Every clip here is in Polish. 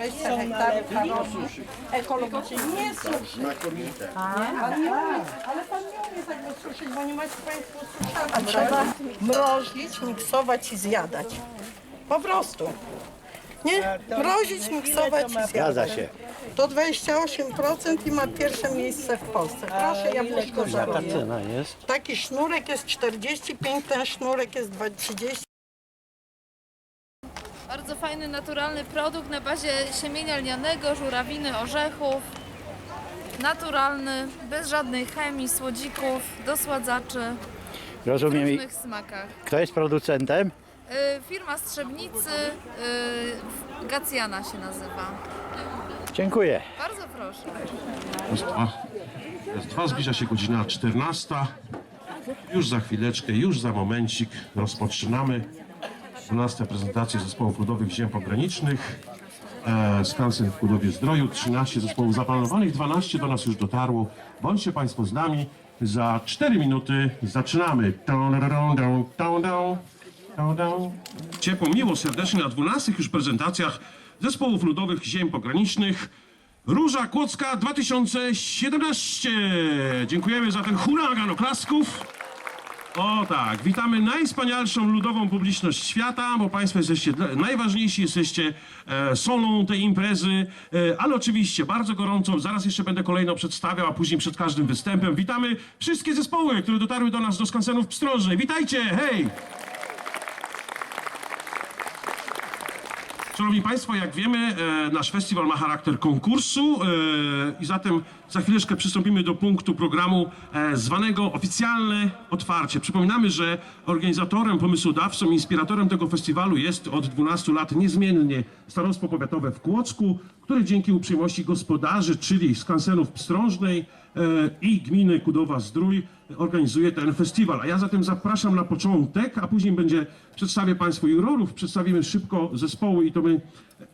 20 hektarów karosów ekologicznie. Nie suszy. Pan nie umie, ale pan nie umie tak wysuszyć, bo nie macie państwo suszarki. Trzeba mrozić, miksować i zjadać. Po prostu. Nie? Mrozić, miksować i zjadać. Zgadza się. To 28% i ma pierwsze miejsce w Polsce. Proszę, jabłuszko żaruję. cena jest? Taki sznurek jest 45, ten sznurek jest 30. Bardzo fajny, naturalny produkt na bazie siemienia lnianego, żurawiny, orzechów. Naturalny, bez żadnej chemii, słodzików, dosładzaczy, w Rozumiem. I różnych smakach. Kto jest producentem? Y, firma Strzebnicy, y, Gacjana się nazywa. Dziękuję. Bardzo proszę. Jest dwa. Jest dwa, zbliża się godzina 14. Już za chwileczkę, już za momencik rozpoczynamy 12 prezentację zespołów ludowych ziem pogranicznych. E, Skansen w Kudowie Zdroju, 13 zespołów zaplanowanych, 12 do nas już dotarło. Bądźcie Państwo z nami. Za 4 minuty zaczynamy. Ciepło, miło, serdecznie na 12 już prezentacjach zespołów ludowych ziem pogranicznych. Róża Kłodzka 2017. Dziękujemy za ten huragan oklasków. O tak, witamy najwspanialszą ludową publiczność świata, bo Państwo jesteście najważniejsi, jesteście e, solą tej imprezy, e, ale oczywiście bardzo gorąco, zaraz jeszcze będę kolejno przedstawiał, a później przed każdym występem. Witamy wszystkie zespoły, które dotarły do nas do skansenów Pstrążnej. Witajcie, hej! Szanowni Państwo, jak wiemy, e, nasz festiwal ma charakter konkursu e, i zatem za chwileczkę przystąpimy do punktu programu e, zwanego oficjalne otwarcie. Przypominamy, że organizatorem, pomysłodawcą, inspiratorem tego festiwalu jest od 12 lat niezmiennie Starostwo Powiatowe w Kłodzku, które dzięki uprzejmości gospodarzy, czyli skansenów Pstrążnej e, i gminy Kudowa-Zdrój organizuje ten festiwal. A ja zatem zapraszam na początek, a później będzie przedstawię Państwu jurorów, przedstawimy szybko zespoły i to my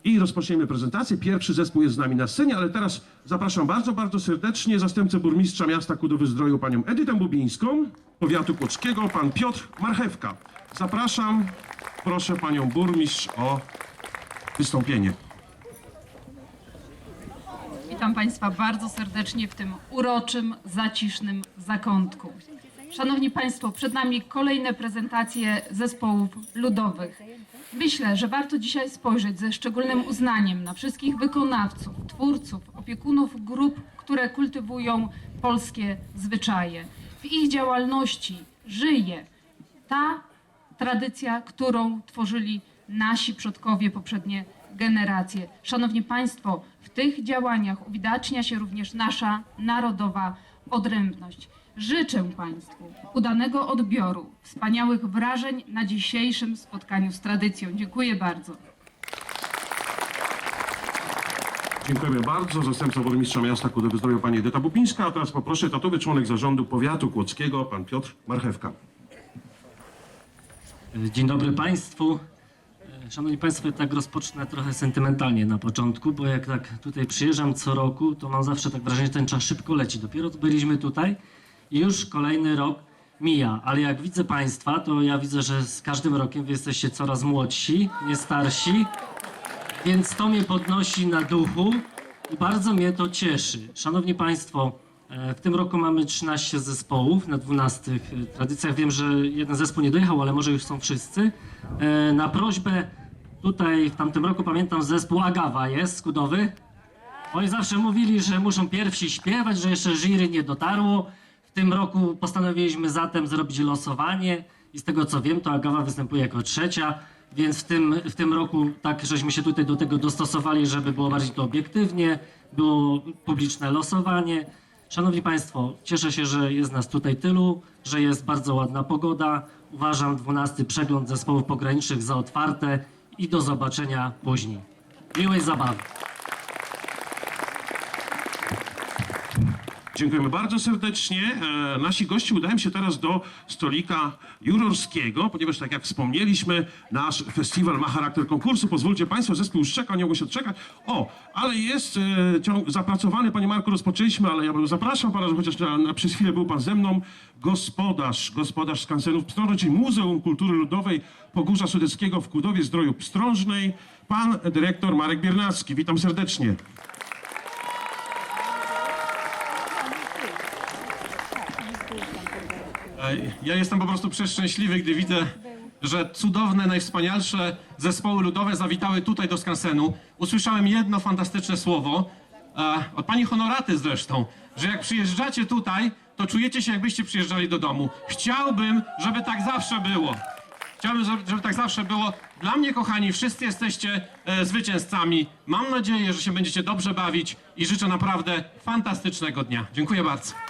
i rozpoczniemy prezentację. Pierwszy zespół jest z nami na scenie, ale teraz zapraszam bardzo, bardzo serdecznie zastępcę burmistrza miasta Kudowy-Zdroju panią Edytę Bubińską, powiatu kłodzkiego, pan Piotr Marchewka. Zapraszam, proszę panią burmistrz o wystąpienie. Witam Państwa bardzo serdecznie w tym uroczym, zacisznym zakątku. Szanowni Państwo, przed nami kolejne prezentacje zespołów ludowych. Myślę, że warto dzisiaj spojrzeć ze szczególnym uznaniem na wszystkich wykonawców, twórców, opiekunów grup, które kultywują polskie zwyczaje. W ich działalności żyje ta tradycja, którą tworzyli nasi przodkowie, poprzednie generacje. Szanowni Państwo, w tych działaniach uwidacznia się również nasza narodowa odrębność. Życzę Państwu udanego odbioru, wspaniałych wrażeń na dzisiejszym spotkaniu z tradycją. Dziękuję bardzo. Dziękujemy bardzo. Zastępca burmistrza miasta Kudowy Zdroju pani Edyta Bupińska, a teraz poproszę tatowy członek zarządu powiatu kłodzkiego, pan Piotr Marchewka. Dzień dobry Państwu. Szanowni Państwo, tak rozpocznę trochę sentymentalnie na początku, bo jak tak tutaj przyjeżdżam co roku, to mam zawsze tak wrażenie, że ten czas szybko leci. Dopiero byliśmy tutaj i już kolejny rok mija. Ale jak widzę Państwa, to ja widzę, że z każdym rokiem Wy jesteście coraz młodsi, nie starsi, więc to mnie podnosi na duchu i bardzo mnie to cieszy. Szanowni Państwo, w tym roku mamy 13 zespołów na 12 tradycjach. Wiem, że jeden zespół nie dojechał, ale może już są wszyscy. E, Na prośbę tutaj w tamtym roku pamiętam zespół Agawa jest, skudowy. Oni zawsze mówili, że muszą pierwsi śpiewać, że jeszcze jury nie dotarło. W tym roku postanowiliśmy zatem zrobić losowanie i z tego co wiem, to Agawa występuje jako trzecia, więc w tym, w tym roku tak żeśmy się tutaj do tego dostosowali, żeby było bardziej to obiektywnie, było publiczne losowanie. Szanowni Państwo, cieszę się, że jest nas tutaj tylu, że jest bardzo ładna pogoda. Uważam 12 przegląd zespołów pogranicznych za otwarte i do zobaczenia później. Miłej zabawy. Dziękujemy bardzo serdecznie. E, nasi goście udają się teraz do stolika jurorskiego, ponieważ tak jak wspomnieliśmy, nasz festiwal ma charakter konkursu. Pozwólcie Państwo, zespół już czeka, nie mogą się odczekać. O, ale jest e, ciąg zapracowany, Panie Marku, rozpoczęliśmy, ale ja zapraszam Pana, że chociaż na, na, przez chwilę był Pan ze mną, gospodarz, gospodarz skansenów Pstrążnej, czyli Muzeum Kultury Ludowej Pogórza Sudeckiego w Kudowie Zdroju Pstrążnej, Pan dyrektor Marek Biernacki. Witam serdecznie. Ja jestem po prostu przeszczęśliwy, gdy widzę, że cudowne, najwspanialsze zespoły ludowe zawitały tutaj do skansenu. Usłyszałem jedno fantastyczne słowo, od pani Honoraty zresztą, że jak przyjeżdżacie tutaj, to czujecie się jakbyście przyjeżdżali do domu. Chciałbym, żeby tak zawsze było. Chciałbym, żeby tak zawsze było. Dla mnie, kochani, wszyscy jesteście e, zwycięzcami. Mam nadzieję, że się będziecie dobrze bawić i życzę naprawdę fantastycznego dnia. Dziękuję bardzo.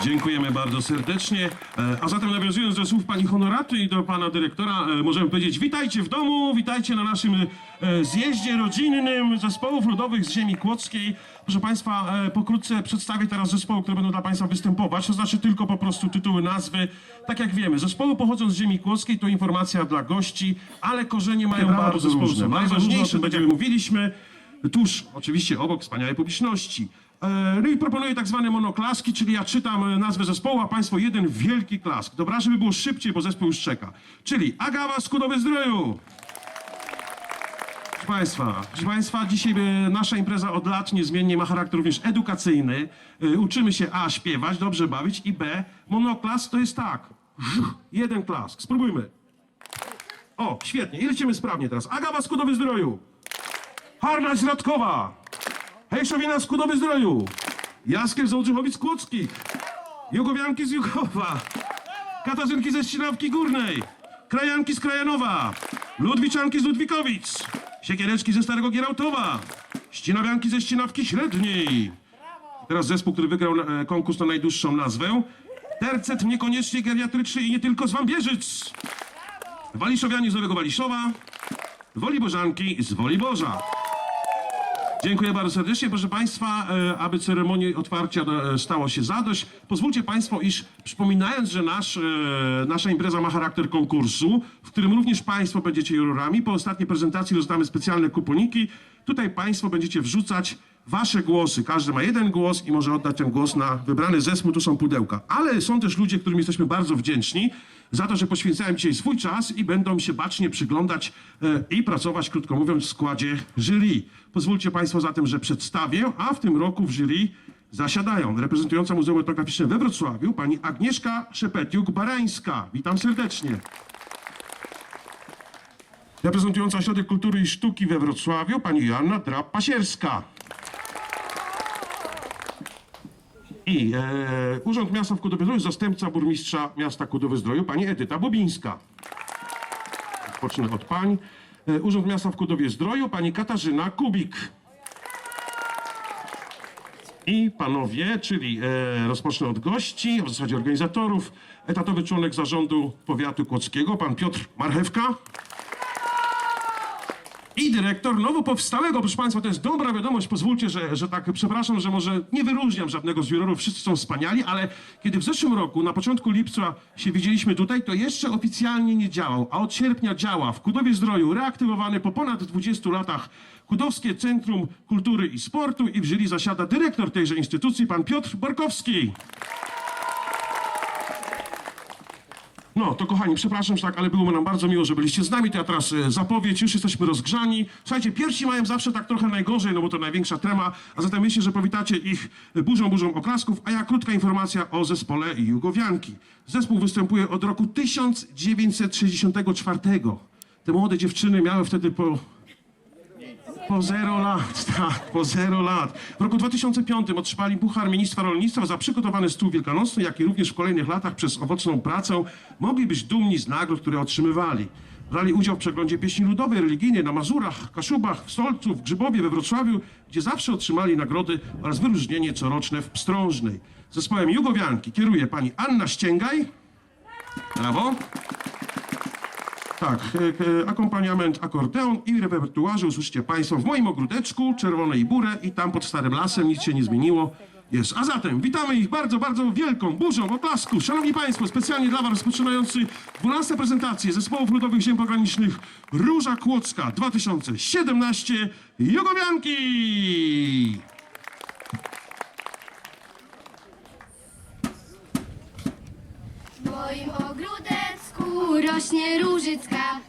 Dziękujemy bardzo serdecznie. E, A zatem nawiązując do słów pani Honoraty i do pana dyrektora, e, możemy powiedzieć witajcie w domu, witajcie na naszym e, zjeździe rodzinnym zespołów ludowych z ziemi kłodzkiej. Proszę państwa, pokrótce przedstawię teraz zespoły, które będą dla państwa występować, to znaczy tylko po prostu tytuły, nazwy. Tak jak wiemy, zespoły pochodzą z ziemi kłodzkiej, to informacja dla gości, ale korzenie mają bardzo różne. Najważniejsze, tak jak mówiliśmy, tuż oczywiście obok wspaniałej publiczności. E, i proponuję tak zwane monoklaski, czyli ja czytam e, nazwę zespołu, a Państwo jeden wielki klask. Dobra, żeby było szybciej, bo zespół już czeka. Czyli Agawa Skudowy Zdroju. Proszę Państwa, proszę Państwa, dzisiaj e, nasza impreza od lat niezmiennie ma charakter również edukacyjny. E, Uczymy się A. śpiewać, dobrze bawić i B. Monoklask to jest tak. Jeden klask. Spróbujmy. O, świetnie. I lecimy sprawnie teraz. Agawa Skudowy Zdroju. Harnaś Radkowa. Hejszowina z Kudowy Zdroju. Jaskier z Ołdrzychowic Kłodzkich. Jugowianki z Jugowa. Katarzynki ze Ścinawki Górnej. Krajanki z Krajanowa. Ludwiczanki z Ludwikowic. Siekiereczki ze Starego Gierałtowa. Ścinawianki ze Ścinawki Średniej. Teraz zespół, który wygrał e, konkurs na najdłuższą nazwę. Tercet niekoniecznie geriatryczny i nie tylko z Wambierzyc. Waliszowianie z Nowego Waliszowa. Wolibożanki z Woliborza. Dziękuję bardzo serdecznie. Proszę Państwa, e, aby ceremonii otwarcia e, stało się zadość, pozwólcie Państwo, iż przypominając, że nasz, e, nasza impreza ma charakter konkursu, w którym również Państwo będziecie jurorami, po ostatniej prezentacji rozdamy specjalne kuponiki. Tutaj Państwo będziecie wrzucać Wasze głosy. Każdy ma jeden głos i może oddać ten głos na wybrany zespół. Tu są pudełka. Ale są też ludzie, którym jesteśmy bardzo wdzięczni za to, że poświęcają dzisiaj swój czas i będą się bacznie przyglądać e, i pracować, krótko mówiąc, w składzie jury. Pozwólcie Państwo zatem, że przedstawię, a w tym roku w jury zasiadają reprezentująca Muzeum Etnograficzne we Wrocławiu pani Agnieszka Szepetiuk-Barańska. Witam serdecznie. Reprezentująca Ośrodek Kultury i Sztuki we Wrocławiu pani Joanna Drap-Pasierska. I e, Urząd Miasta w Kudowie-Zdroju, zastępca burmistrza miasta Kudowy-Zdroju, pani Edyta Bobińska. Pocznę od pań. E, Urząd Miasta w Kudowie-Zdroju, pani Katarzyna Kubik. I panowie, czyli e, rozpocznę od gości, a w zasadzie organizatorów, etatowy członek zarządu powiatu kłodzkiego, pan Piotr Marchewka. I dyrektor nowo powstałego, proszę Państwa, to jest dobra wiadomość, pozwólcie, że, że tak, przepraszam, że może nie wyróżniam żadnego z jurorów, wszyscy są wspaniali, ale kiedy w zeszłym roku, na początku lipca się widzieliśmy tutaj, to jeszcze oficjalnie nie działał, a od sierpnia działa. W Kudowie Zdroju, reaktywowany po ponad 20 latach. Kudowskie Centrum Kultury i Sportu i w jury zasiada dyrektor tejże instytucji, pan Piotr Borkowski. No, to kochani, przepraszam, że tak, ale było nam bardzo miło, że byliście z nami. To ja teraz e, zapowiedź, już jesteśmy rozgrzani. Słuchajcie, pierwsi mają zawsze tak trochę najgorzej, no bo to największa trema, a zatem myślę, że powitacie ich burzą, burzą oklasków, a ja krótka informacja o zespole Jugowianki. Zespół występuje od roku 1964. Te młode dziewczyny miały wtedy po po zero lat, tak, po zero lat. W roku 2005 otrzymali Puchar Ministra Rolnictwa za przygotowany stół wielkanocny, jak i również w kolejnych latach przez owocną pracę mogli być dumni z nagród, które otrzymywali. Brali udział w przeglądzie pieśni ludowej, religijnej na Mazurach, Kaszubach, w Stolcu, w Grzybowie, we Wrocławiu, gdzie zawsze otrzymali nagrody oraz wyróżnienie coroczne w Pstrążnej. Zespołem Jugowianki kieruje pani Anna Ścięgaj. Brawo. Tak, e, e, akompaniament, akordeon i repertuarze usłyszycie Państwo w moim ogródeczku, czerwone i burę i tam pod Starym Lasem, nic się nie zmieniło. jest. A zatem witamy ich bardzo, bardzo wielką burzą oklasku. Szanowni Państwo, specjalnie dla Was rozpoczynający 12 prezentację zespołów ludowych ziem pogranicznych Róża Kłodzka 2017 Jugowianki! Moim rośnie różycka,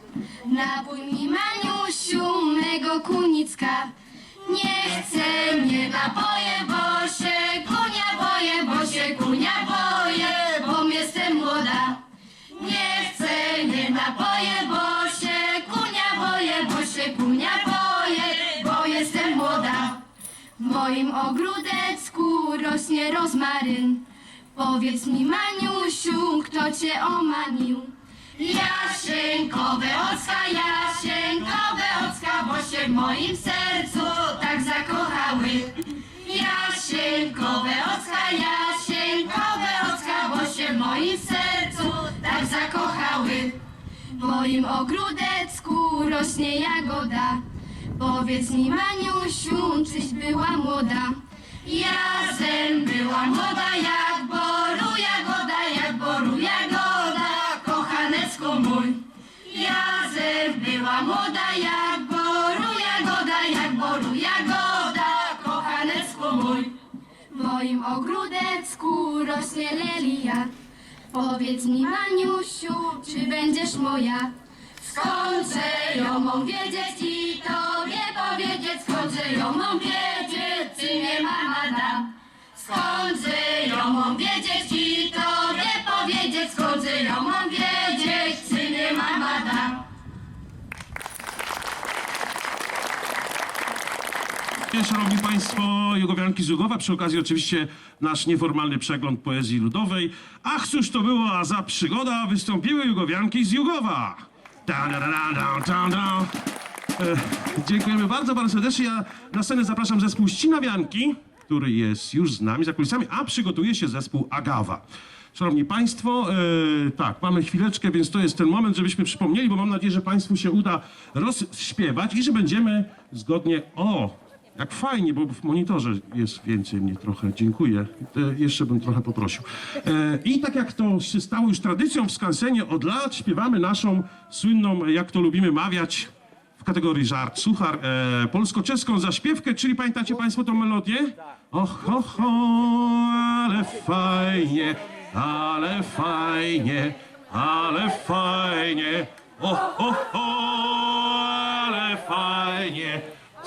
napój mi Maniusiu mego kunicka. Nie chcę, nie napoję, bo się kunia boję, bo się kunia boję, bo jestem młoda. Nie chcę, nie napoję, bo się kunia boję, bo się kunia boję, bo jestem młoda. W moim ogródecku rośnie rozmaryn. Powiedz mi, Maniusiu, kto cię omamił? Jasieńkowe ocka, jasieńkowe ocka, bo się w moim sercu tak zakochały. Jasieńkowe ocka, jasieńkowe ocka, bo się w moim sercu tak zakochały. W moim ogródecku rośnie jagoda. Powiedz mi, Maniusiu, czyś była młoda? Jazem była młoda jak boru jagoda, młoda jak boru jagoda, jak boru jagoda, kochanecku mój. W moim ogródecku rośnie lelia. Powiedz mi, Maniusiu, czy będziesz moja? Skądże ją mam wiedzieć i tobie powiedzieć, skądże ją mam wiedzieć, czy nie mama dam. Skądże ją mam wiedzieć i tobie powiedzieć, skądże ją mam wiedzieć, Szanowni Państwo, Jugowianki z Jugowa, przy okazji oczywiście nasz nieformalny przegląd poezji ludowej. Ach, cóż to była za przygoda, wystąpiły Jugowianki z Jugowa. Da, da, da, da, da, da, da. E, dziękujemy bardzo, bardzo serdecznie. Ja na scenę zapraszam zespół Ścinawianki, który jest już z nami za kulisami, a przygotuje się zespół Agawa. Szanowni Państwo, e, tak, mamy chwileczkę, więc to jest ten moment, żebyśmy przypomnieli, bo mam nadzieję, że Państwu się uda rozśpiewać i że będziemy zgodnie. O, jak fajnie, bo w monitorze jest więcej mnie trochę. Dziękuję. E, jeszcze bym trochę poprosił. E, I tak jak to się stało już tradycją w skansenie od lat, śpiewamy naszą słynną, jak to lubimy mawiać, w kategorii żart, suchar, e, polsko-czeską zaśpiewkę, czyli pamiętacie Państwo tą melodię? Och, ho, ale fajnie, ale fajnie, ale fajnie, och, ho, ale fajnie,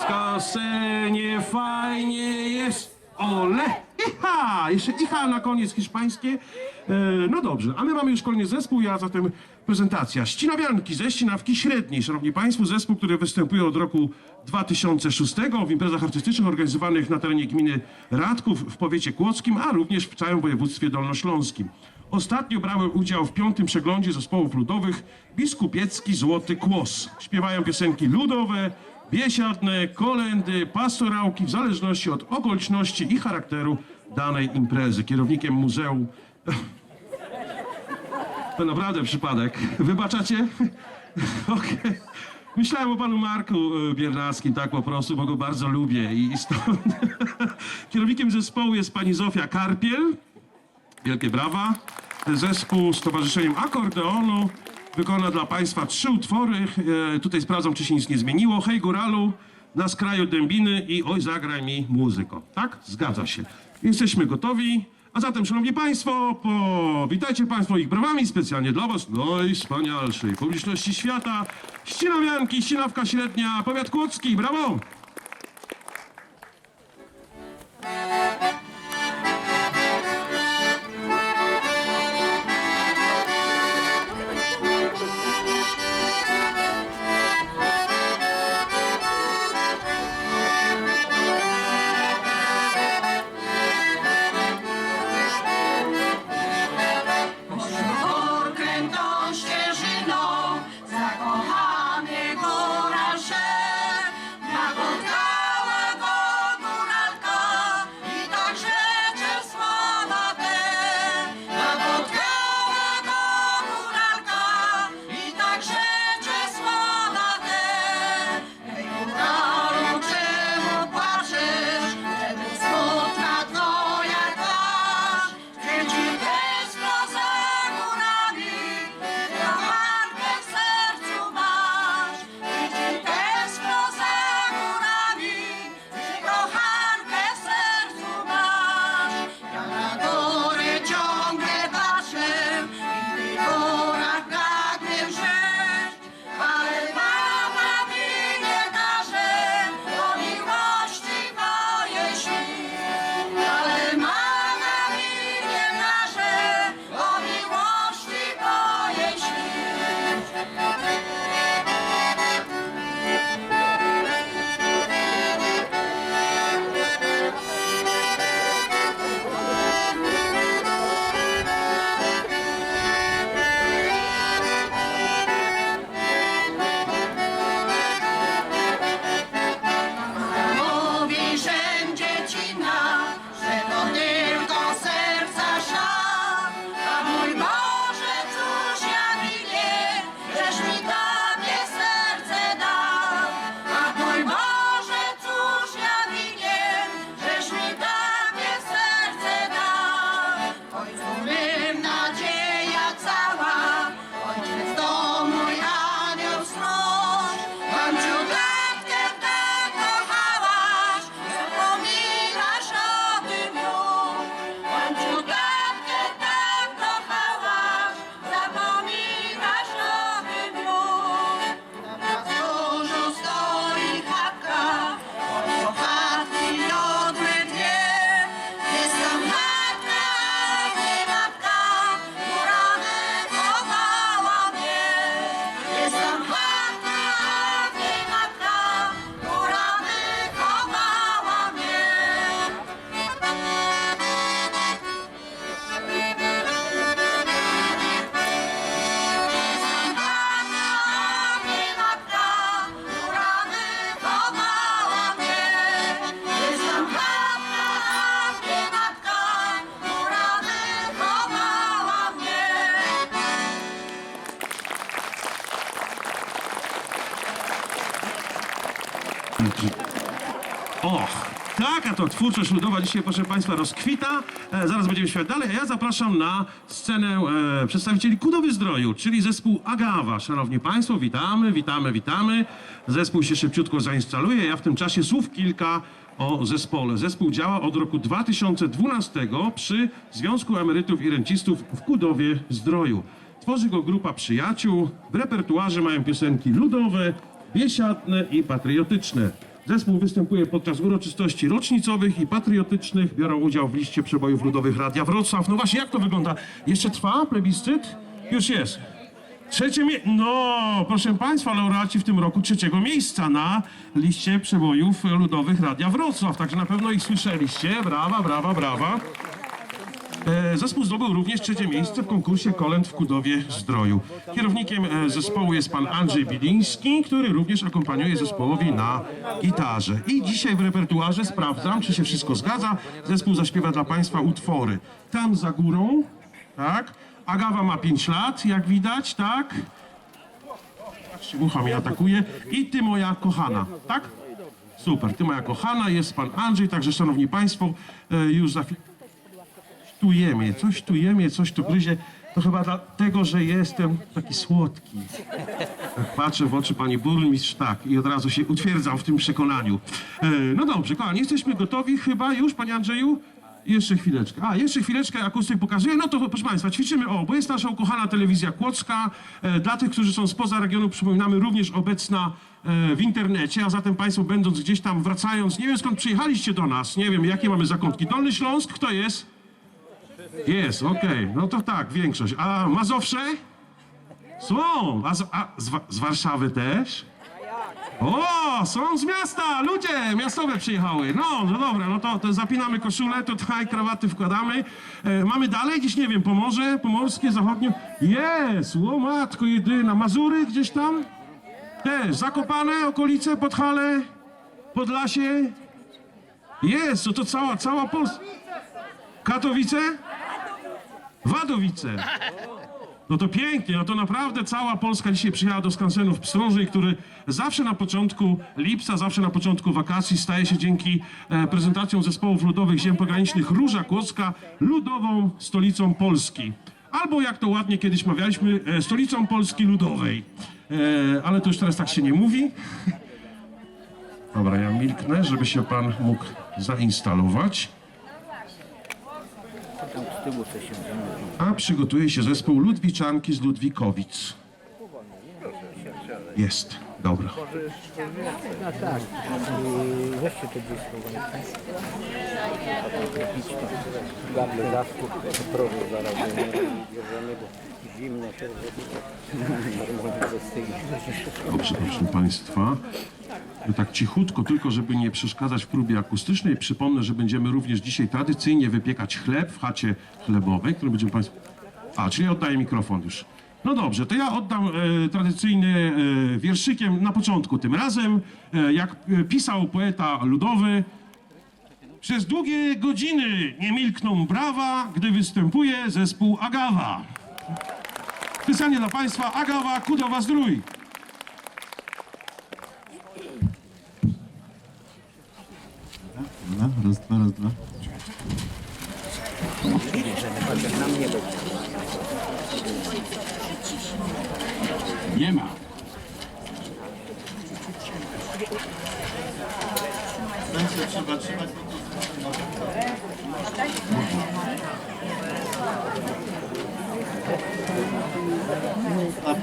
w skansenie fajnie jest, ole, iha, jeszcze iha na koniec hiszpańskie. E, no dobrze, a my mamy już kolejny zespół, ja zatem prezentacja. Ścinawianki ze Ścinawki Średniej. Szanowni Państwo, zespół, który występuje od roku 2006 w imprezach artystycznych organizowanych na terenie gminy Radków w powiecie kłodzkim, a również w całym województwie dolnośląskim. Ostatnio brałem udział w piątym przeglądzie zespołów ludowych Biskupiecki Złoty Kłos. Śpiewają piosenki ludowe, biesiadne, kolendy, pastorałki w zależności od okoliczności i charakteru danej imprezy. Kierownikiem muzeum to naprawdę przypadek. Wybaczacie? Okej. Myślałem o panu Marku e, Biernackim, tak po prostu, bo go bardzo lubię i stąd. Kierownikiem zespołu jest pani Zofia Karpiel. Wielkie brawa. Zespół z Towarzyszeniem Akordeonu wykona dla Państwa trzy utwory. E, tutaj sprawdzam, czy się nic nie zmieniło. Hej Góralu, Na skraju dębiny i Oj zagraj mi muzyko. Tak? Zgadza się. Jesteśmy gotowi. A zatem, Szanowni Państwo, powitajcie Państwo ich brawami specjalnie dla Was najwspanialszej publiczności świata. Ścinawianki, Ścinawka Średnia, Powiat Kłodzki. Brawo! To twórczość ludowa dzisiaj, proszę Państwa, rozkwita. E, zaraz będziemy śpiewać dalej, a ja zapraszam na scenę e, przedstawicieli Kudowy Zdroju, czyli zespół Agawa. Szanowni Państwo, witamy, witamy, witamy. Zespół się szybciutko zainstaluje. Ja w tym czasie słów kilka o zespole. Zespół działa od roku 2012 przy Związku Emerytów i Rencistów w Kudowie Zdroju. Tworzy go grupa przyjaciół. W repertuarze mają piosenki ludowe, biesiadne i patriotyczne. Zespół występuje podczas uroczystości rocznicowych i patriotycznych. Biorą udział w liście przebojów ludowych Radia Wrocław. No właśnie, jak to wygląda? Jeszcze trwa plebiscyt? Już jest. Trzecie mie... No, proszę Państwa, laureaci w tym roku trzeciego miejsca na liście przebojów ludowych Radia Wrocław. Także na pewno ich słyszeliście. Brawa, brawa, brawa. E, Zespół zdobył również trzecie miejsce w konkursie Kolęd w Kudowie Zdroju. Kierownikiem e, zespołu jest pan Andrzej Biliński, który również akompaniuje zespołowi na gitarze. I dzisiaj w repertuarze sprawdzam, czy się wszystko zgadza. Zespół zaśpiewa dla państwa utwory. Tam za górą, tak? Agawa ma 5 lat, jak widać, tak? Patrzcie, mucha mnie atakuje. I ty moja kochana, tak? Super, ty moja kochana, jest pan Andrzej, także szanowni państwo, e, już za chwilę tu jemie, coś tu jemie, coś tu gryzie. To chyba dlatego, że jestem taki słodki. Jak patrzę w oczy pani burmistrz, tak, i od razu się utwierdzam w tym przekonaniu. E, no dobrze, kochani, jesteśmy gotowi chyba już, panie Andrzeju? Jeszcze chwileczkę. A, jeszcze chwileczkę akustyk pokazuje. No to proszę Państwa, ćwiczymy. O, bo jest nasza ukochana telewizja Kłodzka. E, dla tych, którzy są spoza regionu, przypominamy, również obecna e, w internecie, a zatem Państwo będąc gdzieś tam, wracając, nie wiem skąd przyjechaliście do nas, nie wiem jakie mamy zakątki. Dolny Śląsk, kto jest? Jest, okej, no to tak, większość. A Mazowsze? Są, a, z, a z, z Warszawy też? O, są z miasta, ludzie miastowe przyjechały. No, no dobra, no to, to zapinamy koszulę, tutaj krawaty wkładamy. E, mamy dalej, gdzieś nie wiem, Pomorze, Pomorskie, Zachodnie. Jest, o matko jedyna, Mazury gdzieś tam? Też, Zakopane, okolice, Podhale, Podlasie. Jest, to, to cała, cała Polska. Katowice? Wadowice. No to pięknie, no to naprawdę cała Polska dzisiaj przyjechała do skansenu w Pstrąży, który zawsze na początku lipca, zawsze na początku wakacji staje się dzięki e, prezentacjom zespołów ludowych ziem pogranicznych Róża Kłodzka ludową stolicą Polski. Albo jak to ładnie kiedyś mawialiśmy, e, stolicą Polski ludowej. E, ale to już teraz tak się nie mówi. Dobra, ja milknę, żeby się pan mógł zainstalować. A przygotuje się zespół Ludwiczanki z Ludwikowic. Jest, dobra. Dobrze, proszę Państwa. Tak cichutko, tylko żeby nie przeszkadzać w próbie akustycznej. Przypomnę, że będziemy również dzisiaj tradycyjnie wypiekać chleb w chacie chlebowej, który będziemy Państwu... A, czyli oddaję mikrofon już. No dobrze, to ja oddam e, tradycyjny e, wierszykiem na początku tym razem. E, jak e, pisał poeta ludowy, przez długie godziny nie milkną brawa, gdy występuje zespół Agawa. Specjalnie dla Państwa Agawa Kudowa Zdrój. Dobra, raz, dwa, raz, dwa. Nie ma. Ręce trzeba trzymać. Tam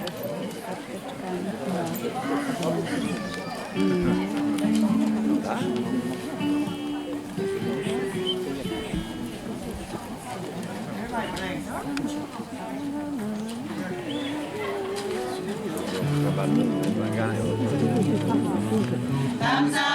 za górą,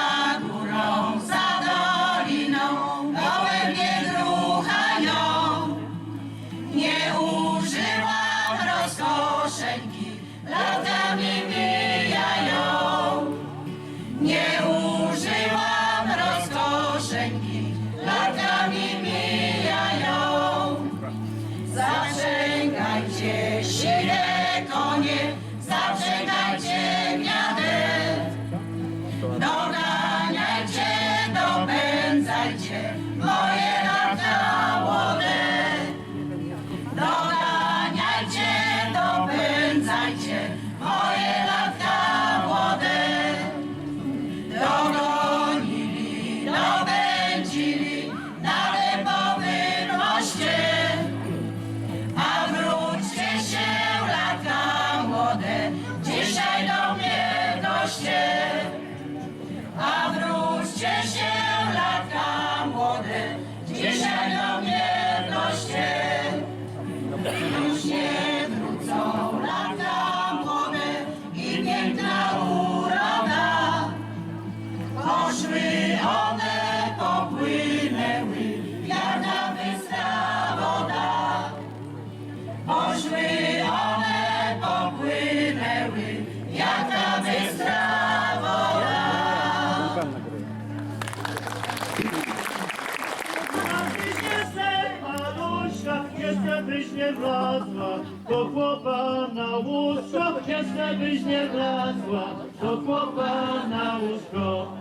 byś nie wlazła do chłopa na łóżko, jeszcze byś nie wlazła do chłopa na łóżko.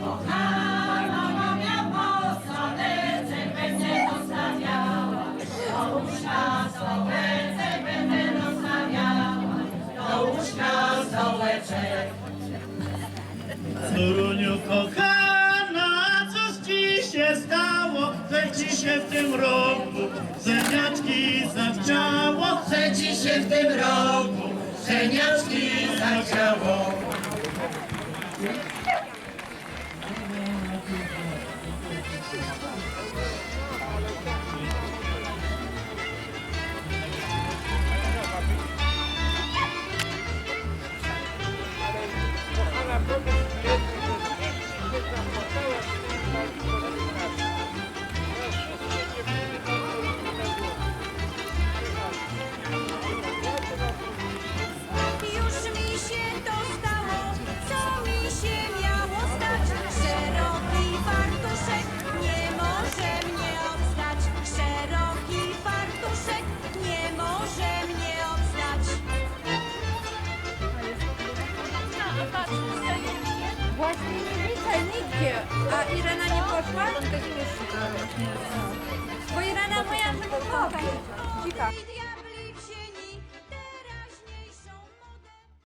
Kochana moja posadece, będę dostawiała, do łóżka stołeczek będę dostawiała, do łóżka stołeczek. Toruniu kochana, ci się w tym roku zeniaczki zachciało, Że ci się w tym roku szczeniaczki zachciało.